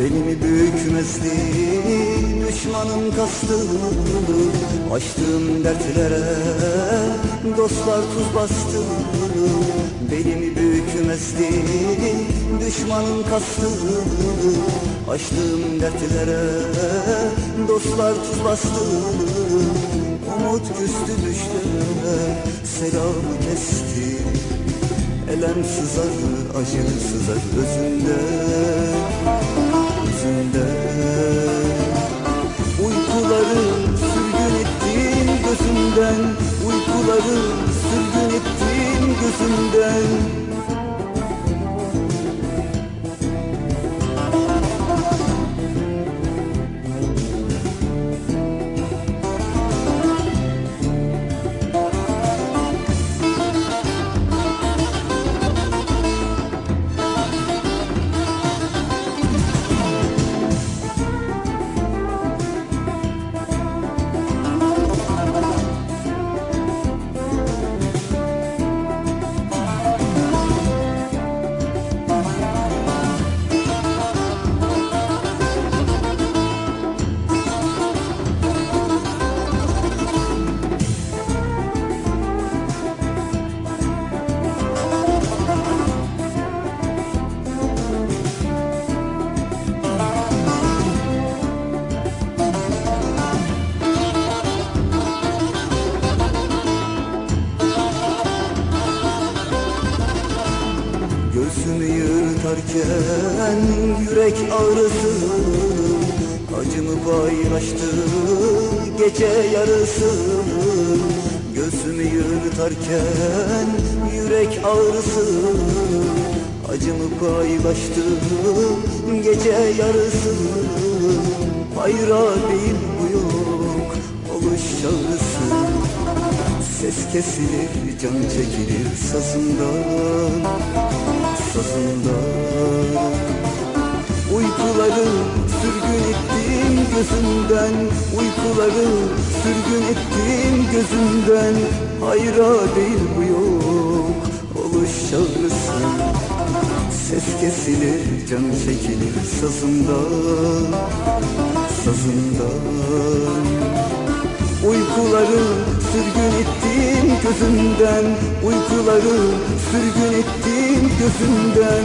Belimi büyükmezdi düşmanın kastı Açtığım dertlere dostlar tuz bastı Belimi büyükmezdi düşmanın kastı Açtığım dertlere dostlar tuz bastı Umut küstü düştü selamı kesti. Elem sızar acı sızar özünde. Özünde Uykuları sürgün ettin gözümden. Uykuları sürgün ettin gözümden yırtarken yürek ağrısı Acımı paylaştı gece yarısı. Göğsümü yırtarken yürek ağrısı Acımı paylaştı gece yarısı. Hayra değil bu yok oluş çağrısı Ses kesilir, can çekilir sazından Sazından gözümden Uykuları sürgün ettim gözümden Hayra değil bu yok. Oluş çağrısı Ses kesilir, can çekilir sazından Sazından Uykuları sürgün ettim gözümden Uykuları sürgün ettim gözümden